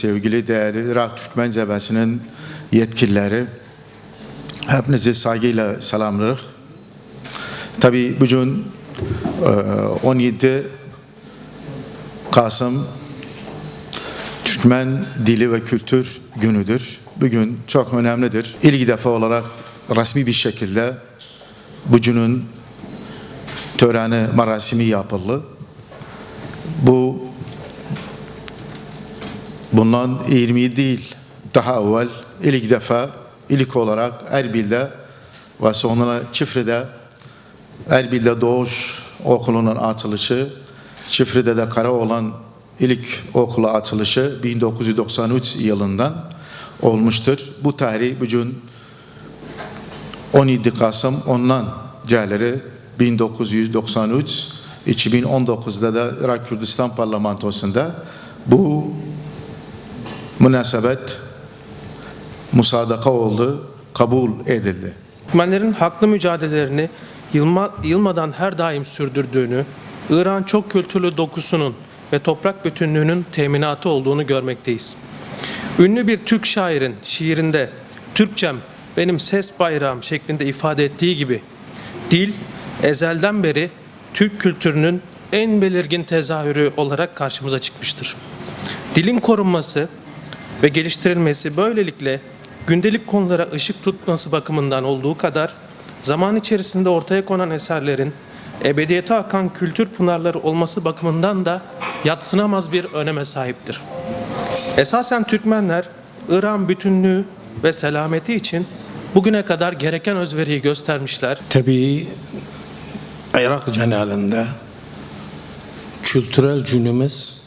sevgili değerli Irak Türkmen Cebesi'nin yetkilileri, hepinizi saygıyla selamlarız. Tabii bugün e, 17 Kasım Türkmen Dili ve Kültür Günüdür. Bugün çok önemlidir. İlk defa olarak resmi bir şekilde bugünün töreni, merasimi yapıldı. Bu bundan 20 değil, daha evvel ilk defa ilk olarak Erbil'de ve sonra Çifri'de Erbil'de Doğuş Okulu'nun açılışı, Çifri'de de Karaoğlan ilk okulu açılışı 1993 yılından olmuştur. Bu tarih bugün 17 Kasım ondan cəhləri 1993 2019'da da Irak Kürdistan Parlamentosu'nda bu münasebet musadaka oldu, kabul edildi. Türkmenlerin haklı mücadelelerini yılma, yılmadan her daim sürdürdüğünü, İran çok kültürlü dokusunun ve toprak bütünlüğünün teminatı olduğunu görmekteyiz. Ünlü bir Türk şairin şiirinde Türkçem benim ses bayrağım şeklinde ifade ettiği gibi dil ezelden beri Türk kültürünün en belirgin tezahürü olarak karşımıza çıkmıştır. Dilin korunması ve geliştirilmesi böylelikle gündelik konulara ışık tutması bakımından olduğu kadar zaman içerisinde ortaya konan eserlerin ebediyete akan kültür pınarları olması bakımından da yatsınamaz bir öneme sahiptir. Esasen Türkmenler İran bütünlüğü ve selameti için bugüne kadar gereken özveriyi göstermişler. Tabii Irak cenalinde kültürel günümüz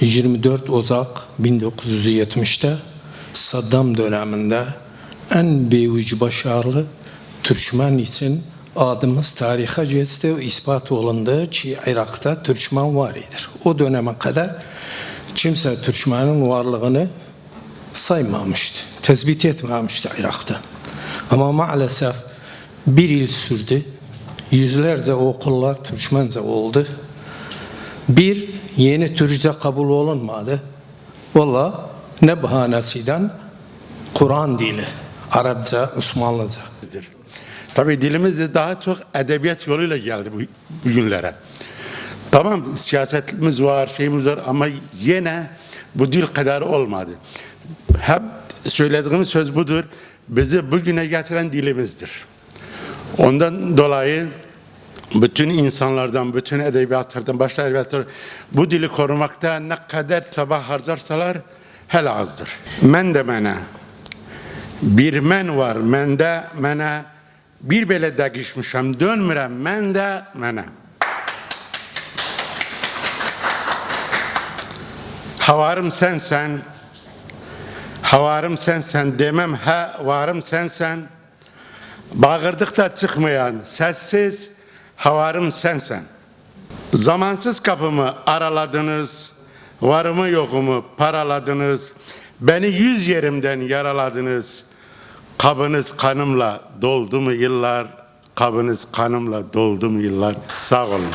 24 Ocak 1970'te Saddam döneminde en büyük başarılı Türkmen için adımız tarihe geçti ispat olundu ki Irak'ta Türkmen var idir. O döneme kadar kimse Türkmenin varlığını saymamıştı, tespit etmemişti Irak'ta. Ama maalesef bir yıl sürdü. Yüzlerce okullar Türkmence oldu. Bir, yeni Türkçe kabul olunmadı. Valla ne bahanesiyle Kur'an dili, Arapça, Osmanlıca. Tabii dilimiz daha çok edebiyat yoluyla geldi bu, bugünlere. Tamam siyasetimiz var, şeyimiz var ama yine bu dil kadar olmadı. Hep söylediğimiz söz budur. Bizi bugüne getiren dilimizdir. Ondan dolayı bütün insanlardan, bütün edebiyatlardan, başta edebiyatlar bu dili korumakta ne kadar çaba harcarsalar hel azdır. Men de mene, bir men var mende mene, bir belə dəqişmişəm, dönmürəm mən də mənə. Havarım sensen, havarım sensen demem ha varım sensen. Bağırdıkta çıkmayan sessiz havarım sensen. Zamansız kapımı araladınız, varımı yokumu paraladınız. Beni yüz yerimden yaraladınız. Kabınız kanımla doldu mu yıllar? Kabınız kanımla doldu mu yıllar? Sağ olun.